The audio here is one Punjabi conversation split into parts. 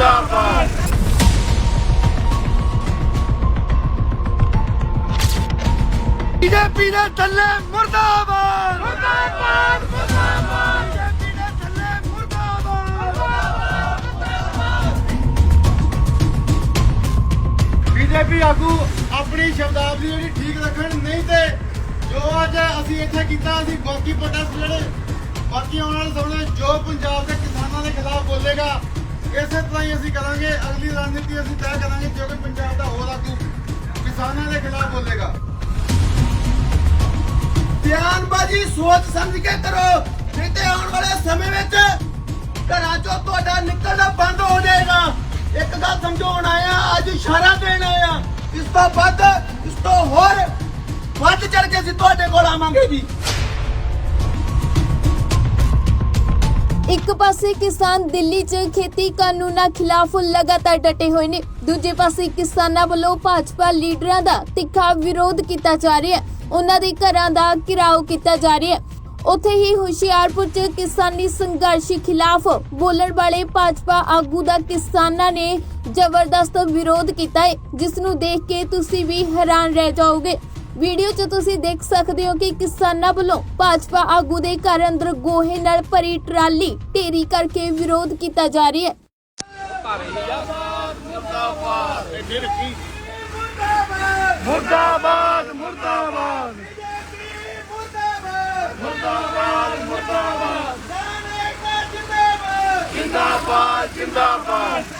ਜਿੰਦਾਬਾਦ ਬੀਜੇਪੀ ਦੇ ਥੱਲੇ ਮੁਰਦਾਬਾਦ। ਮੁਰਦਾਬਾਦ ਮੁਰਦਾਬਾਦ। ਬੀਜੇਪੀ ਦੇ ਥੱਲੇ ਮੁਰਦਾਬਾਦ। ਬੀਜੇਪੀ ਆਗੂ ਆਪਣੀ ਸ਼ਬਦਾਵਲੀ ਜਿਹੜੀ ਠੀਕ ਰੱਖਣ, ਨਹੀਂ ਤੇ ਜੋ ਅੱਜ ਅਸੀਂ ਇੱਥੇ ਕੀਤਾ, ਅਸੀਂ ਬਾਕੀ ਪ੍ਰੋਟੈਸਟ ਜਿਹੜੇ ਬਾਕੀ ਆਉਣ ਵਾਲੇ ਸਮੇਂ ਜੋ ਪੰਜਾਬ ਦੇ ਕਿਸਾਨਾਂ ਦੇ ਖਿਲਾਫ ਬੋਲੇਗਾ ਇਸੇ ਤਰ੍ਹਾਂ ਹੀ ਅਸੀਂ ਕਰਾਂਗੇ, ਅਗਲੀ ਰਣਨੀਤੀ ਅਸੀਂ ਤੈਅ ਕਰਾਂਗੇ ਜੋ ਕਿ ਪੰਜਾਬ ਦਾ ਹੋਰ ਆਗੂ ਕਿਸਾਨਾਂ ਦੇ ਖਿਲਾਫ ਬੋਲੇਗਾ। ਬਿਆਨਬਾਜ਼ੀ ਸੋਚ ਸਮਝ ਕੇ ਕਰੋ ਨਹੀਂ ਤੇ ਆਉਣ ਵਾਲੇ ਸਮੇਂ ਵਿੱਚ ਘਰਾਂ ਚੋਂ ਤੁਹਾਡਾ ਨਿਕਲਣਾ ਬੰਦ ਹੋ ਜਾਏਗਾ। ਇੱਕ ਗੱਲ ਸਮਝਾਉਣ ਆਇਆ, ਅੱਜ ਇਸ਼ਾਰਾ ਦੇਣ ਆਇਆ। ਇਸ ਤੋਂ ਵੱਧ, ਇਸ ਤੋਂ ਹੋਰ ਵੱਧ ਚੜ ਕੇ ਅਸੀਂ ਤੁਹਾਡੇ ਕੋਲ ਆਵਾਂਗੇ ਜੀ। ਇੱਕ ਪਾਸੇ ਕਿਸਾਨ ਦਿੱਲੀ 'ਚ ਖੇਤੀ ਕਾਨੂੰਨਾਂ ਖਿਲਾਫ ਲਗਾਤਾਰ ਡਟੇ ਹੋਏ ਨੇ। ਦੂਜੇ ਪਾਸੇ ਕਿਸਾਨਾਂ ਵੱਲੋਂ ਭਾਜਪਾ ਲੀਡਰਾਂ ਦਾ ਤਿੱਖਾ ਵਿਰੋਧ ਕੀਤਾ ਜਾ ਰਿਹਾ ਹੈ। ਉਹਨਾਂ ਦੇ ਘਰਾਂ ਦਾ ਘਿਰਾਓ ਕੀਤਾ ਜਾ ਰਿਹਾ ਹੈ। ਉੱਥੇ ਹੀ ਹੁਸ਼ਿਆਰਪੁਰ 'ਚ ਕਿਸਾਨੀ ਸੰਘਰਸ਼ ਖਿਲਾਫ ਬੋਲਣ ਵਾਲੇ ਭਾਜਪਾ ਆਗੂ ਦਾ ਕਿਸਾਨਾਂ ਨੇ ਜ਼ਬਰਦਸਤ ਵਿਰੋਧ ਕੀਤਾ ਹੈ, ਜਿਸ ਨੂੰ ਦੇਖ ਕੇ ਤੁਸੀਂ ਵੀ ਹੈਰਾਨ ਰਹਿ ਜਾਓਗੇ। ਵੀਡੀਓ 'ਚ ਤੁਸੀਂ ਦੇਖ ਸਕਦੇ ਹੋ ਕਿ ਕਿਸਾਨਾਂ ਵੱਲੋਂ ਭਾਜਪਾ ਆਗੂ ਦੇ ਘਰ ਅੰਦਰ ਗੋਹੇ ਨਾਲ ਭਰੀ ਟਰਾਲੀ ਢੇਰੀ ਕਰਕੇ ਵਿਰੋਧ ਕੀਤਾ ਜਾ ਰਿਹਾ ਹੈ। ਮੁਰਦਾਬਾਦ ਮੁਰਦਾਬਾਦ। ਮੁਰਦਾਬਾਦ ਮੁਰਦਾਬਾਦ। ਜਿੰਦਾਬਾਦ ਜਿੰਦਾਬਾਦ।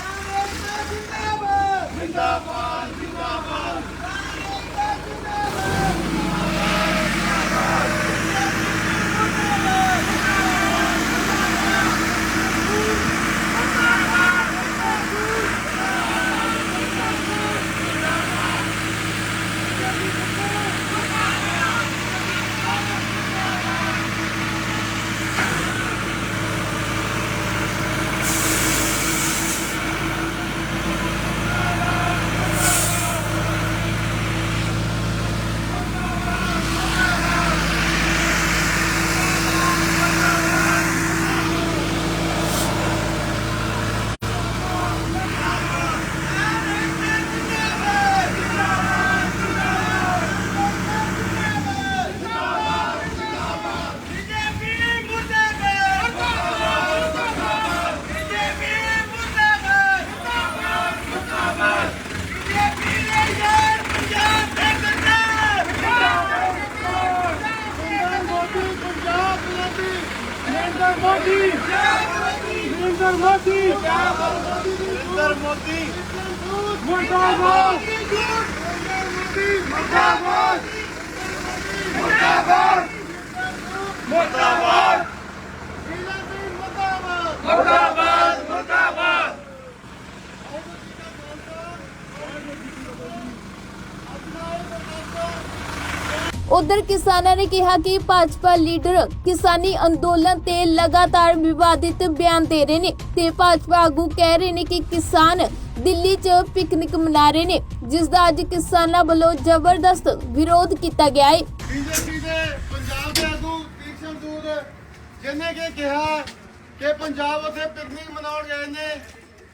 ਨਰਿੰਦਰ ਮੋਦੀ ਮੁਰਦਾਬਾਦ। ਉਧਰ ਕਿਸਾਨਾਂ ਨੇ ਕਿਹਾ ਕਿ ਭਾਜਪਾ ਲੀਡਰ ਕਿਸਾਨੀ ਅੰਦੋਲਨ ਤੇ ਲਗਾਤਾਰ ਵਿਵਾਦਿਤ ਬਿਆਨ ਦੇ ਰਹੇ ਨੇ ਤੇ ਭਾਜਪਾ ਆਗੂ ਕਹਿ ਰਹੇ ਨੇ ਕਿ ਕਿਸਾਨ ਦਿੱਲੀ 'ਚ ਪਿਕਨਿਕ ਮਨਾ ਰਹੇ ਨੇ, ਜਿਸ ਦਾ ਅੱਜ ਕਿਸਾਨਾਂ ਵੱਲੋਂ ਜ਼ਬਰਦਸਤ ਵਿਰੋਧ ਕੀਤਾ ਗਿਆ ਹੈ ਬੀਜੇਪੀ ਦੇ ਪੰਜਾਬ ਦੇ ਆਗੂ ਤੀਕਸ਼ਣ ਦੂਦ ਜਿਹਨੇ ਕਿ ਕਿਹਾ ਕਿ ਪੰਜਾਬ ਉੱਥੇ ਪਿਕਨਿਕ ਮਨਾਉਣ ਗਏ ਨੇ,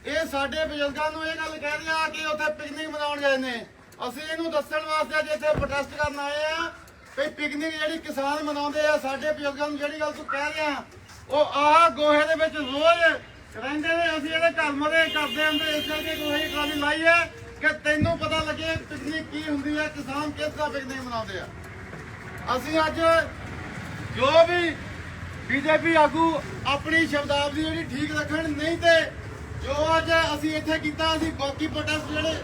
ਇਹ ਸਾਡੇ ਬਜ਼ੁਰਗਾਂ ਨੂੰ ਇਹ ਗੱਲ ਕਹਿ ਰਿਹਾ ਕਿ ਉੱਥੇ ਪਿਕਨਿਕ ਮਨਾਉਣ ਗਏ ਨੇ। ਅਸੀਂ ਇਹਨੂੰ ਦੱਸਣ ਵਾਸਤੇ ਅੱਜ ਇੱਥੇ ਪ੍ਰੋਟੈਸਟ ਕਰਨ ਆਏ ਆ ਵੀ ਪਿਕਨਿਕ ਜਿਹੜੀ ਕਿਸਾਨ ਮਨਾਉਂਦੇ ਆ, ਸਾਡੇ ਬਜ਼ੁਰਗਾਂ ਨੂੰ ਜਿਹੜੀ ਗੱਲ ਤੂੰ ਕਹਿ ਰਿਹਾ, ਉਹ ਆਹ ਗੋਹੇ ਦੇ ਵਿੱਚ ਰੋਜ਼ ਰਹਿੰਦੇ ਨੇ, ਅਸੀਂ ਇਹਦੇ ਘਰ ਮਦੇ ਕਰਦੇ ਆਂ ਇਸ ਕਰਕੇ ਗੋਹੇ ਦੀ ਟਰਾਲੀ ਲਾਈ ਹੈ ਕਿ ਤੈਨੂੰ ਪਤਾ ਲੱਗੇ ਪਿਕਨਿਕ ਕੀ ਹੁੰਦੀ ਹੈ, ਕਿਸਾਨ ਕਿਸ ਤਰ੍ਹਾਂ ਪਿਕਨਿਕ ਮਨਾਉਂਦੇ ਆ। ਅਸੀਂ ਅੱਜ ਜੋ ਵੀ ਬੀਜੇਪੀ ਆਗੂ ਆਪਣੀ ਸ਼ਬਦਾਵਲੀ ਜਿਹੜੀ ਠੀਕ ਰੱਖਣ, ਨਹੀਂ ਤੇ ਜੋ ਅੱਜ ਅਸੀਂ ਇੱਥੇ ਕੀਤਾ, ਅਸੀਂ ਬਾਕੀ ਪ੍ਰੋਟੈਸਟ ਜਿਹੜੇ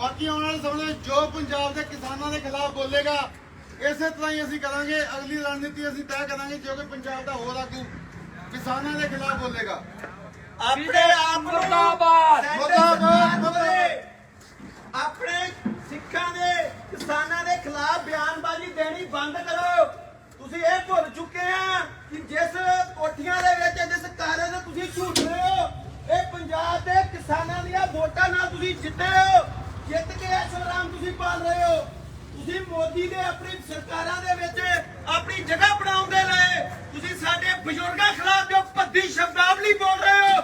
ਬਾਕੀ ਆਉਣ ਵਾਲੇ ਸਮੇਂ ਜੋ ਪੰਜਾਬ ਦੇ ਕਿਸਾਨਾਂ ਦੇ ਖਿਲਾਫ ਬੋਲੇਗਾ ਇਸੇ ਤਰ੍ਹਾਂ ਹੀ ਅਸੀਂ ਕਰਾਂਗੇ ਅਗਲੀ ਰਣਨੀਤੀ ਅਸੀਂ ਤੈਅ ਕਰਾਂਗੇ ਜੋ ਕਿ ਪੰਜਾਬ ਦਾ ਹੋਰ ਆਗੂ ਕਿਸਾਨਾਂ ਦੇ ਖਿਲਾਫ ਬੋਲੇਗਾ। ਆਪਣੇ ਆਪ ਨੂੰ ਮੁਰਦਾਬਾਦ। ਮੁਰਦਾਬਾਦ ਆਪਣੇ ਸਿੱਖਾਂ ਦੇ ਕਿਸਾਨਾਂ ਦੇ ਖਿਲਾਫ ਬਿਆਨਬਾਜ਼ੀ ਦੇਣੀ ਬੰਦ ਕਰੋ। ਤੁਸੀਂ ਇਹ ਭੁੱਲ ਚੁੱਕੇ ਆ ਕਿ ਜਿਸ ਕੋਠੀਆਂ ਦੇ ਵਿੱਚ ਜਿਸ ਕਾਰੇ ਦੇ ਤੁਸੀਂ ਝੂਠ ਰਹੇ ਹੋ ਇਹ ਪੰਜਾਬ ਦੇ ਕਿਸਾਨਾਂ ਦੀਆਂ ਵੋਟਾਂ ਨਾਲ ਤੁਸੀਂ ਜਿੱਤੇ ਹੋ। ਜਿੱਤ ਕੇ ਐਸ਼ਵਰਾਮ ਤੁਸੀਂ ਪਾਲ ਰਹੇ ਹੋ। ਤੁਸੀਂ ਮੋਦੀ ਦੇ ਆਪਣੀ ਸਰਕਾਰਾਂ ਦੇ ਵਿੱਚ ਆਪਣੀ ਜਗ੍ਹਾ ਬਣਾਉਣ ਦੇ ਲਈ ਤੁਸੀਂ ਸਾਡੇ ਬਜ਼ੁਰਗਾਂ ਖਿਲਾਫ ਜੋ ਭੱਦੀ ਸ਼ਬਦਾਵਲੀ ਬੋਲ ਰਹੇ ਹੋ,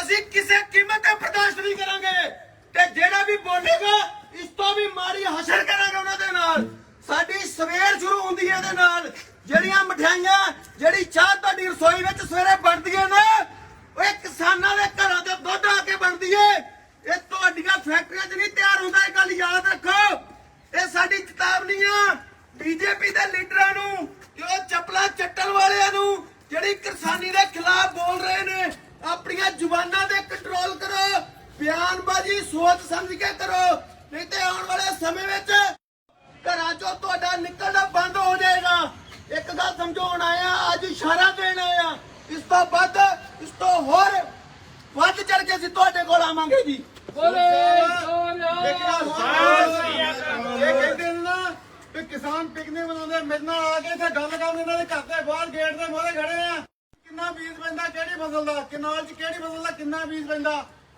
ਅਸੀਂ ਕਿਸੇ ਕੀਮਤ ਤੇ ਬਰਦਾਸ਼ਤ ਬੋਲੇਗਾ, ਇਸ ਤੋਂ ਵੀ ਮਾੜੀ ਹਸ਼ਰ ਕਰਾਂਗੇ ਉਹਨਾਂ ਦੇ ਨਾਲ। ਸਾਡੀ ਸਵੇਰ ਸ਼ੁਰੂ ਹੁੰਦੀ ਹੈ ਇਹਦੇ ਨਾਲ। ਜਿਹੜੀਆਂ ਮਠਿਆਈਆਂ, ਜਿਹੜੀ ਚਾਹ ਤੁਹਾਡੀ ਰਸੋਈ ਵਿੱਚ ਸਵੇਰੇ ਬਣਦੀਆਂ ਨੇ, ਉਹ ਕਿਸਾਨਾਂ ਦੇ ਘਰਾਂ ਦੇ ਦੁੱਧ ਆ ਕੇ ਬਣਦੀ ਏ। ਇਹ ਤੁਹਾਡੀਆਂ ਫੈਕਟਰੀਆਂ 'ਚ ਨਹੀਂ ਤਿਆਰ ਹੁੰਦਾ, ਇਹ ਗੱਲ ਯਾਦ ਰੱਖੋ। ਇਹ ਸਾਡੀ ਚੇਤਾਵਨੀ ਆ। ਬੀਜੇਪੀ ਦੇ ਲੀਡਰਾਂ ਨੂੰ ਤੇ ਉਹ ਚੱਪਲਾਂ ਚੱਟਣ ਵਾਲਿਆਂ ਨੂੰ ਜਿਹੜੀ ਕਿਸਾਨੀ ਦੇ ਖਿਲਾਫ ਬੋਲ ਰਹੇ ਨੇ ਆਪਣੀਆਂ ਜ਼ੁਬਾਨਾਂ ਤੇ ਕੰਟਰੋਲ ਕਰੋ ਬਿਆਨਬਾਜ਼ੀ ਸੋਚ ਸਮਝ ਕੇ ਕਰੋ ਨਹੀਂ ਤੇ ਆਉਣ ਵਾਲੇ ਸਮੇਂ ਵਿੱਚ ਘਰਾਂ ਚੋਂ ਤੁਹਾਡਾ ਨਿਕਲਣਾ ਬੰਦ ਹੋ ਜਾਏਗਾ। ਇੱਕ ਗੱਲ ਸਮਝਾਉਣ ਆਇਆ ਅੱਜ ਇਸ਼ਾਰਾ ਦੇਣ ਆਇਆ ਇਸ ਤੋਂ ਵੱਧ ਇਸ ਤੋਂ ਹੋਰ ਵੱਧ ਚੜ ਕੇ ਅਸੀਂ ਤੁਹਾਡੇ ਕੋਲ ਆਵਾਂਗੇ ਜੀ। ਇਹ ਕਹਿੰਦੇ ਨੇ ਨਾ ਕਿ ਕਿਸਾਨ ਪਿਕਨਿਕ ਮਨਾਉਂਦੇ ਮੇਰੇ ਨਾਲ ਆ ਕੇ ਇੱਥੇ ਗੱਲ ਕਰਨ ਇਹਨਾਂ ਦੇ ਘਰ ਦੇ ਬਾਹਰ ਗੇਟ ਦੇ ਮੋਹਰੇ ਖੜੇ ਆ। ਕਿੰਨਾ ਬੀਜ ਪੈਂਦਾ ਕਿਹੜੀ ਫਸਲ ਦਾ? ਕਿਨਾਲ 'ਚ ਕਿਹੜੀ ਫਸਲ ਦਾ ਕਿੰਨਾ ਬੀਜ ਪੈਂਦਾ?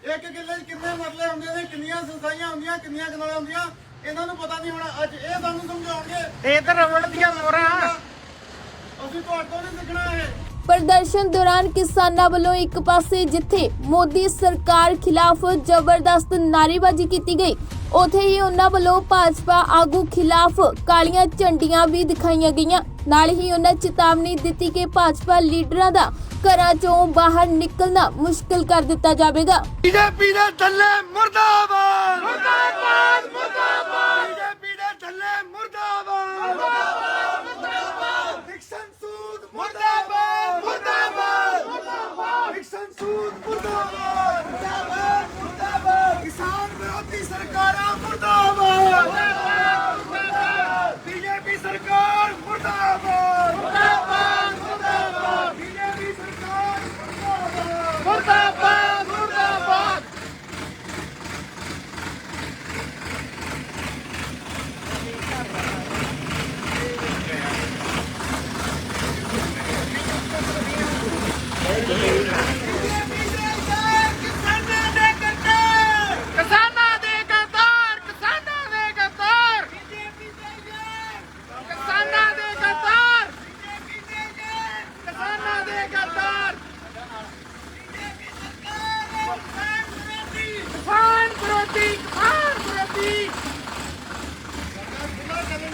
ਇੱਕ ਕਿੱਲੇ 'ਚ ਕਿੰਨੇ ਮਰਲੇ ਹੁੰਦੇ ਨੇ ਕਿੰਨੀਆਂ ਸੰਸਾਈਆਂ ਹੁੰਦੀਆਂ ਕਿੰਨੀਆਂ ਕਨਾਲਾਂ ਹੁੰਦੀਆਂ ਇਹਨਾਂ ਨੂੰ ਪਤਾ ਨਹੀਂ ਹੋਣਾ। ਅੱਜ ਇਹ ਸਾਨੂੰ ਸਮਝਾਉਣਗੇ। ਇਹ ਤਾਂ ਰਬੜ ਦੀਆਂ ਮੋਹਰਾਂ। ਅਸੀਂ ਤੁਹਾਡੇ ਤੋਂ ਨਹੀਂ ਸਿੱਖਣਾ ਇਹ। ਪ੍ਰਦਰਸ਼ਨ ਦੌਰਾਨ ਕਿਸਾਨਾਂ ਵੱਲੋਂ ਇੱਕ ਪਾਸੇ ਜਿੱਥੇ ਮੋਦੀ ਸਰਕਾਰ ਖਿਲਾਫ ਜ਼ਬਰਦਸਤ ਨਾਅਰੇਬਾਜ਼ੀ ਕੀਤੀ ਗਈ, ਉਥੇ ਹੀ ਉਹਨਾਂ ਵੱਲੋਂ ਭਾਜਪਾ ਆਗੂ ਖਿਲਾਫ ਕਾਲੀਆਂ ਝੰਡੀਆਂ ਵੀ ਦਿਖਾਈਆਂ ਗਈਆਂ। ਨਾਲ ਹੀ ਉਹਨਾਂ ਚੇਤਾਵਨੀ ਦਿੱਤੀ ਕਿ ਭਾਜਪਾ ਲੀਡਰਾਂ ਦਾ ਘਰਾਂ ਚੋਂ ਬਾਹਰ ਨਿਕਲਣਾ ਮੁਸ਼ਕਲ ਕਰ ਦਿੱਤਾ ਜਾਵੇਗਾ। ਬੀਜੇਪੀ ਦੇ ਥੱਲੇ ਮੁਰਦਾਬਾਦ! ਮੁਰਦਾਬਾਦ ਮੁਰਦਾਬਾਦ! ਬੀਜੇਪੀ ਦੇ ਥੱਲੇ ਮੁਰਦਾਬਾਦ! ਮੁਰਦਾਬਾਦ Hallelujah!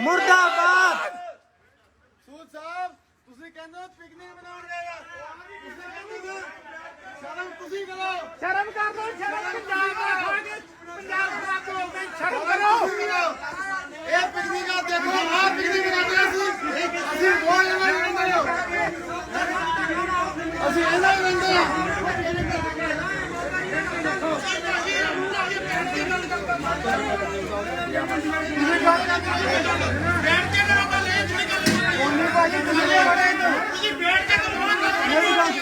ਮੁਰਦਾਬਾਦ! ਸੂਦ ਸਾਹਿਬ ਤੁਸੀਂ ਕਹਿੰਦੇ ਹੋ ਪਿਕਨਿਕ ਮਨਾਉਣ ਗਏ ਆ। ਤੁਸੀਂ ਕਹਿੰਦੇ ਹੋ ਸ਼ਰਮ ਤੁਸੀਂ ਕਰੋ। ਸ਼ਰਮ ਕਰ ਲੋ ਸ਼ਰਮ ਪੰਜਾਬ ਦਾ ਖਾਗੇ ਪੰਜਾਬ ਖਰਾਬ ਹੋਵੇ ਸ਼ਰਮ ਕਰੋ। ਇਹ ਪਿਕਨਿਕ ਆ ਦੇਖੋ ਆ ਪਿਕਨਿਕ ਮਨਾਉਂਦੇ ਅਸੀਂ। ਅਸੀਂ ਬਹੁਤ ਇਹਨਾਂ ਨੂੰ ਕਹਿੰਦੇ ਹੋ ਅਸੀਂ ਇਹਨਾਂ ਨੂੰ ਕਹਿੰਦੇ ਆ। ਤੁਸੀਂ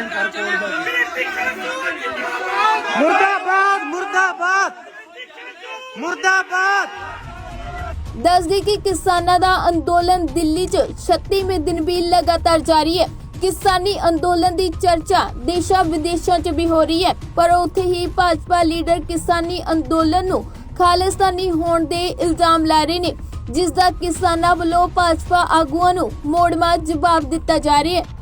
ਕਰੋ ਮੁਰਦਾਬਾਦ ਮੁਰਦਾਬਾਦ। ਮੁਰਦਾਬਾਦ। ਦੱਸਦੀ ਕਿ ਕਿਸਾਨਾਂ ਦਾ ਅੰਦੋਲਨ ਦਿੱਲੀ 'ਚ 36ਵੇਂ ਦਿਨ ਵੀ ਲਗਾਤਾਰ ਜਾਰੀ ਹੈ। ਕਿਸਾਨੀ ਅੰਦੋਲਨ ਦੀ ਚਰਚਾ ਦੇਸ਼ਾਂ ਵਿਦੇਸ਼ਾਂ 'ਚ ਵੀ ਹੋ ਰਹੀ ਹੈ। ਪਰ ਉੱਥੇ ਹੀ ਭਾਜਪਾ ਲੀਡਰ ਕਿਸਾਨੀ ਅੰਦੋਲਨ ਨੂੰ ਖਾਲਿਸਤਾਨੀ ਹੋਣ ਦੇ ਇਲਜ਼ਾਮ ਲਾ ਰਹੇ ਨੇ ਜਿਸ ਦਾ ਕਿਸਾਨਾਂ ਵੱਲੋਂ ਭਾਜਪਾ ਆਗੂਆਂ ਨੂੰ ਮੋੜਮਾ ਜਵਾਬ ਦਿੱਤਾ ਜਾ ਰਿਹਾ ਹੈ।